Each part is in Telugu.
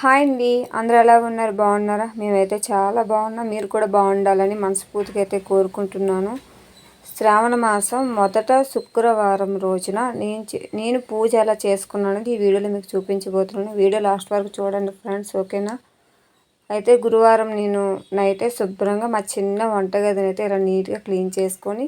హాయ్ అండి. అందరూ ఎలా ఉన్నారు? బాగున్నారా? మేమైతే చాలా బాగున్నాం. మీరు కూడా బాగుండాలని మనస్ఫూర్తిగా అయితే కోరుకుంటున్నాను. శ్రావణ మాసం మొదట శుక్రవారం రోజున నేను నేను పూజ ఎలా చేసుకున్నాను ఈ వీడియోలో మీకు చూపించబోతున్నాను. వీడియో లాస్ట్ వరకు చూడండి ఫ్రెండ్స్ ఓకేనా? అయితే గురువారం నేను నైటే శుభ్రంగా మా చిన్న వంటగదిని అయితే ఇలా నీట్గా క్లీన్ చేసుకొని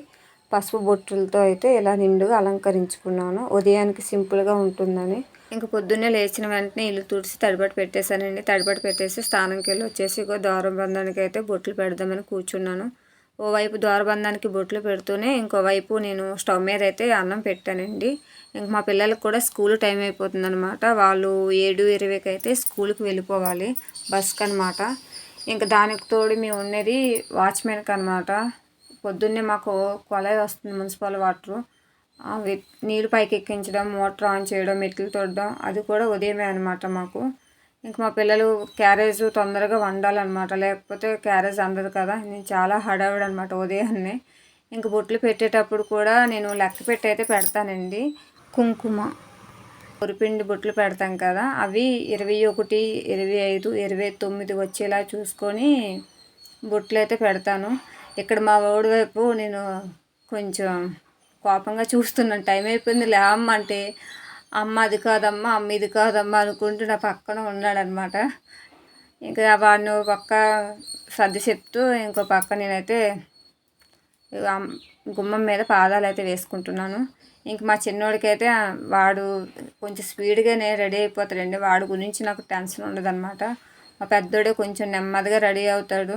పసుపు బొట్టులతో అయితే ఇలా నిండుగా అలంకరించుకున్నాను. ఉదయానికి సింపుల్గా ఉంటుందని. ఇంక పొద్దున్నే లేచిన వెంటనే ఇల్లు తుడిచి తడిబట్టి పెట్టేశానండి. తడిబట్టి పెట్టేసి స్నానంకి వెళ్ళి వచ్చేసి ఇగో బంధానికి అయితే బొట్లు పెడదామని కూర్చున్నాను. ఓవైపు ద్వారబంధానికి బొట్లు పెడుతూనే ఇంకోవైపు నేను స్టవ్ మీద అయితే అన్నం పెట్టానండి. ఇంక మా పిల్లలకు కూడా స్కూల్ టైం అయిపోతుందనమాట వాళ్ళు ఏడు ఇరవైకి అయితే స్కూల్కి వెళ్ళిపోవాలి బస్కి అనమాట ఇంకా దానికి తోడు మేము ఉండేది వాచ్మెన్కి అనమాట పొద్దున్నే మాకు కొలాయి వస్తుంది మున్సిపల్ వాటరు. నీళ్ళు పైకి ఎక్కించడం మోటార్ ఆన్ చేయడం మెట్లు తొడడం అది కూడా ఉదయమే అనమాట మాకు. ఇంక మా పిల్లలు క్యారేజ్ తొందరగా వండాలన్నమాట. లేకపోతే క్యారేజ్ అందదు కదా. నేను చాలా హడావిడ అనమాట ఉదయాన్నే. ఇంక బొట్లు పెట్టేటప్పుడు కూడా నేను లెక్క పెట్టి అయితే పెడతానండి. కుంకుమ పొరిపిండి బొట్లు పెడతాం కదా. అవి ఇరవై ఒకటి ఇరవై ఐదు ఇరవై తొమ్మిది వచ్చేలా చూసుకొని బొట్లు అయితే పెడతాను. ఇక్కడ మా ఓడి వైపు నేను కొంచెం కోపంగా చూస్తున్నాను. టైం అయిపోయింది. లేమ్మంటే అమ్మ అది కాదమ్మా అమ్మ ఇది కాదమ్మా అనుకుంటూ నా పక్కన ఉన్నాడనమాట. ఇంకా వాడిని పక్క సర్ది చెప్తూ ఇంకో పక్క నేనైతే గుమ్మం మీద పాదాలు అయితే వేసుకుంటున్నాను. ఇంక మా చిన్నోడికైతే వాడు కొంచెం స్పీడ్గానే రెడీ అయిపోతాడండి. వాడి గురించి నాకు టెన్షన్ ఉండదన్నమాట మా పెద్దోడే కొంచెం నెమ్మదిగా రెడీ అవుతాడు.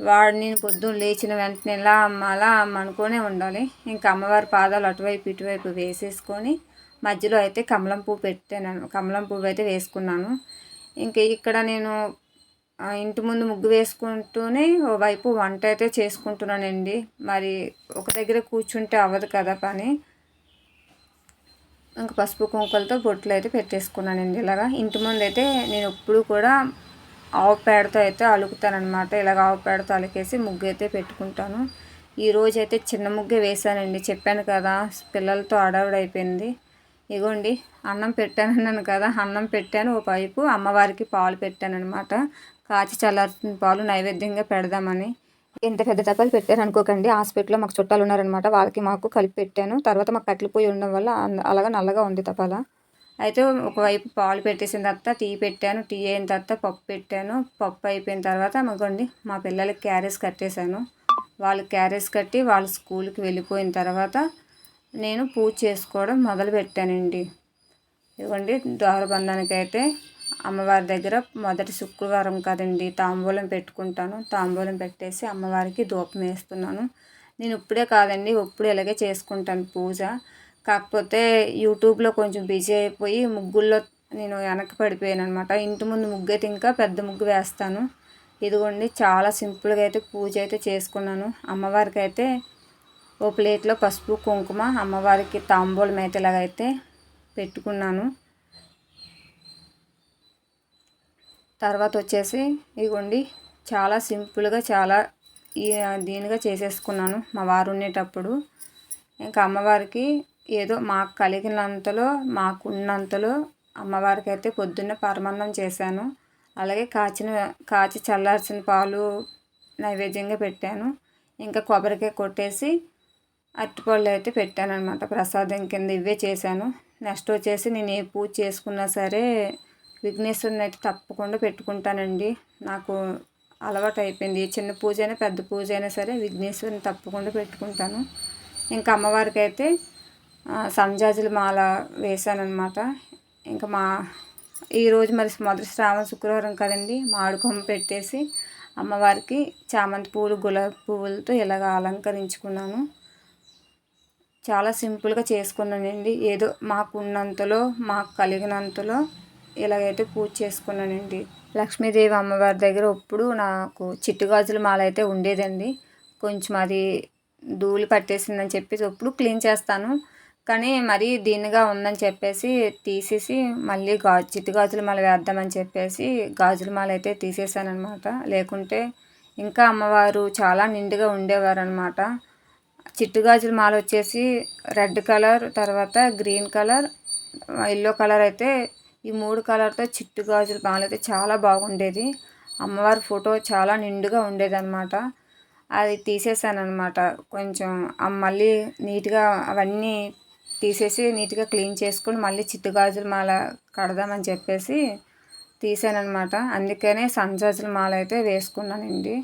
వాడిని పొద్దున్న లేచిన వెంటనే ఇలా అమ్మ అలా అమ్మ అనుకునే ఉండాలి. ఇంకా అమ్మవారి పాదాలు అటువైపు ఇటువైపు వేసేసుకొని మధ్యలో అయితే కమలం పువ్వు పెట్టాను. కమలం పువ్వు అయితే వేసుకున్నాను. ఇంకా ఇక్కడ నేను ఇంటి ముందు ముగ్గు వేసుకుంటూనే వైపు వంట అయితే చేసుకుంటున్నానండి. మరి ఒక దగ్గర కూర్చుంటే అవ్వదు కదా పని. ఇంకా పసుపు కుంకులతో బొట్లు అయితే పెట్టేసుకున్నానండి ఇలాగా. ఇంటి ముందు అయితే నేను ఎప్పుడు కూడా ఆవు పేడతో అయితే అలుకుతానమాట ఇలాగ ఆవు పేడతో అలికేసి ముగ్గు అయితే పెట్టుకుంటాను. ఈరోజు అయితే చిన్న ముగ్గే వేశానండి. చెప్పాను కదా పిల్లలతో అడవుడైపోయింది. ఇగోండి అన్నం పెట్టానన్నాను కదా అన్నం పెట్టాను. ఒక వైపు అమ్మవారికి పాలు పెట్టానమాట కాచి చల్లారుతున్న పాలు నైవేద్యంగా పెడదామని. ఎంత పెద్ద డబ్బాలు పెట్టారు అనుకోకండి హాస్పిటల్లో మాకు చుట్టాలు ఉన్నారనమాట వాళ్ళకి మాకు కలిపి పెట్టాను. తర్వాత మాకు కట్లు పోయి ఉండడం వల్ల అలాగా నల్లగా ఉంది తపాలా అయితే ఒకవైపు పాలు పెట్టేసిన తర్వాత టీ పెట్టాను. టీ అయిన తర్వాత పప్పు పెట్టాను. పప్పు అయిపోయిన తర్వాత మగండి మా పిల్లలకి క్యారేజ్ కట్టేశాను. వాళ్ళు క్యారేజ్ కట్టి వాళ్ళు స్కూల్కి వెళ్ళిపోయిన తర్వాత నేను పూజ చేసుకోవడం మొదలు పెట్టానండి. ఇవ్వండి ద్వారబంధానికి అయితే అమ్మవారి దగ్గర మొదటి శుక్రవారం కదండి తాంబూలం పెట్టుకుంటాను. తాంబూలం పెట్టేసి అమ్మవారికి ధూపం వేస్తున్నాను. నేను ఇప్పుడే కాదండి ఇప్పుడు ఇలాగే చేసుకుంటాను పూజ. కాకపోతే యూట్యూబ్లో కొంచెం బిజీ అయిపోయి ముగ్గుల్లో నేను వెనక్కి పడిపోయాను అనమాట ఇంటి ముందు ముగ్గు అయితే ఇంకా పెద్ద ముగ్గు వేస్తాను. ఇదిగోండి చాలా సింపుల్గా అయితే పూజ అయితే చేసుకున్నాను. అమ్మవారికి అయితే ఓ ప్లేట్లో పసుపు కుంకుమ అమ్మవారికి తాంబూలం అయితే ఇలాగైతే పెట్టుకున్నాను. తర్వాత వచ్చేసి ఇదిగోండి చాలా సింపుల్గా చాలా దీనిగా చేసేసుకున్నాను మా వారు ఉండేటప్పుడు. ఇంకా అమ్మవారికి ఏదో మాకు కలిగినంతలో మాకున్నంతలో అమ్మవారికి అయితే పొద్దున్న పరమాన్నం చేశాను. అలాగే కాచిన కాచి చల్లార్చిన పాలు నైవేద్యంగా పెట్టాను. ఇంకా కొబ్బరికాయ కొట్టేసి అరటిపళ్ళు అయితే పెట్టాను అనమాట ప్రసాదం కింద ఇవే చేశాను. నెక్స్ట్ వచ్చేసి నేను ఏ పూజ చేసుకున్నా సరే విఘ్నేశ్వరుని అయితే తప్పకుండా పెట్టుకుంటానండి. నాకు అలవాటు అయిపోయింది. చిన్న పూజ అయినా పెద్ద పూజ అయినా సరే విఘ్నేశ్వరిని తప్పకుండా పెట్టుకుంటాను. ఇంకా అమ్మవారికి అయితే సంజాజుల మాల వేసానమాట ఇంకా మా ఈరోజు మరి మొదటి శ్రావణ శుక్రవారం కదండి మాడుకొమ్మ పెట్టేసి అమ్మవారికి చామంతి పూలు గులాబీ పువ్వులతో ఇలాగ అలంకరించుకున్నాను. చాలా సింపుల్గా చేసుకున్నానండి. ఏదో మాకు ఉన్నంతలో మాకు కలిగినంతలో ఇలాగైతే పూజ చేసుకున్నానండి. లక్ష్మీదేవి అమ్మవారి దగ్గర ఇప్పుడు నాకు చిట్టుగాజుల మాల అయితే ఉండేదండి. కొంచెం అది ధూళి పట్టేసిందని చెప్పేసి ఇప్పుడు క్లీన్ చేస్తాను. కానీ మరీ దీనిగా ఉందని చెప్పేసి తీసేసి మళ్ళీ గా చిట్టు గాజుల మాల వేద్దామని చెప్పేసి గాజుల మాల అయితే తీసేసాను అనమాట లేకుంటే ఇంకా అమ్మవారు చాలా నిండుగా ఉండేవారు అనమాట చిట్టు గాజుల మాల వచ్చేసి రెడ్ కలర్ తర్వాత గ్రీన్ కలర్ ఎల్లో కలర్ అయితే ఈ మూడు కలర్తో చిట్టు గాజులు మాల అయితే చాలా బాగుండేది. అమ్మవారి ఫోటో చాలా నిండుగా ఉండేదన్నమాట. అది తీసేసాను అనమాట కొంచెం మళ్ళీ నీట్గా అవన్నీ తీసేసి నీట్గా క్లీన్ చేసుకుని మళ్ళీ చిట్టుగాజుల మాల కడదామని చెప్పేసి తీసానమాట అందుకనే సన్జాజుల మాల అయితే వేసుకున్నానండి.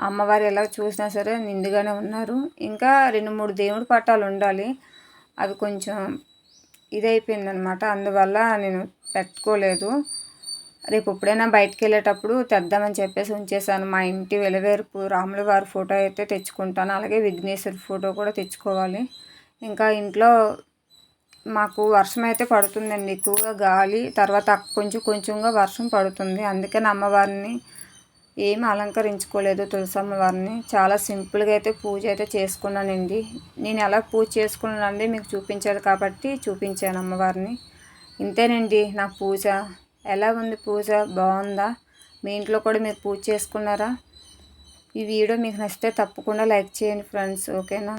అమ్మవారు ఎలా చూసినా సరే నిండుగానే ఉన్నారు. ఇంకా రెండు మూడు దేవుడి పట్టాలు ఉండాలి. అవి కొంచెం ఇదైపోయిందనమాట అందువల్ల నేను పెట్టుకోలేదు. రేపు ఎప్పుడైనా బయటకు వెళ్ళేటప్పుడు తెద్దామని చెప్పేసి ఉంచేసాను మా ఇంటి వెలవేర్పు రాముల వారి ఫోటో అయితే తెచ్చుకుంటాను. అలాగే విఘ్నేశ్వరి ఫోటో కూడా తెచ్చుకోవాలి. ఇంకా ఇంట్లో మాకు వర్షం అయితే పడుతుందండి. ఎక్కువగా గాలి తర్వాత కొంచెం కొంచెంగా వర్షం పడుతుంది. అందుకని అమ్మవారిని ఏమి అలంకరించుకోలేదు తులసమ్మ వారిని చాలా సింపుల్గా అయితే పూజ అయితే చేసుకున్నానండి. నేను ఎలా పూజ చేసుకున్నానండి మీకు చూపించాలి కాబట్టి చూపించాను అమ్మవారిని. ఇంతేనండి నా పూజ. ఎలా ఉంది పూజ? బాగుందా? మీ ఇంట్లో కూడా మీరు పూజ చేసుకున్నారా? ఈ వీడియో మీకు నచ్చితే తప్పకుండా లైక్ చేయండి ఫ్రెండ్స్. ఓకేనా?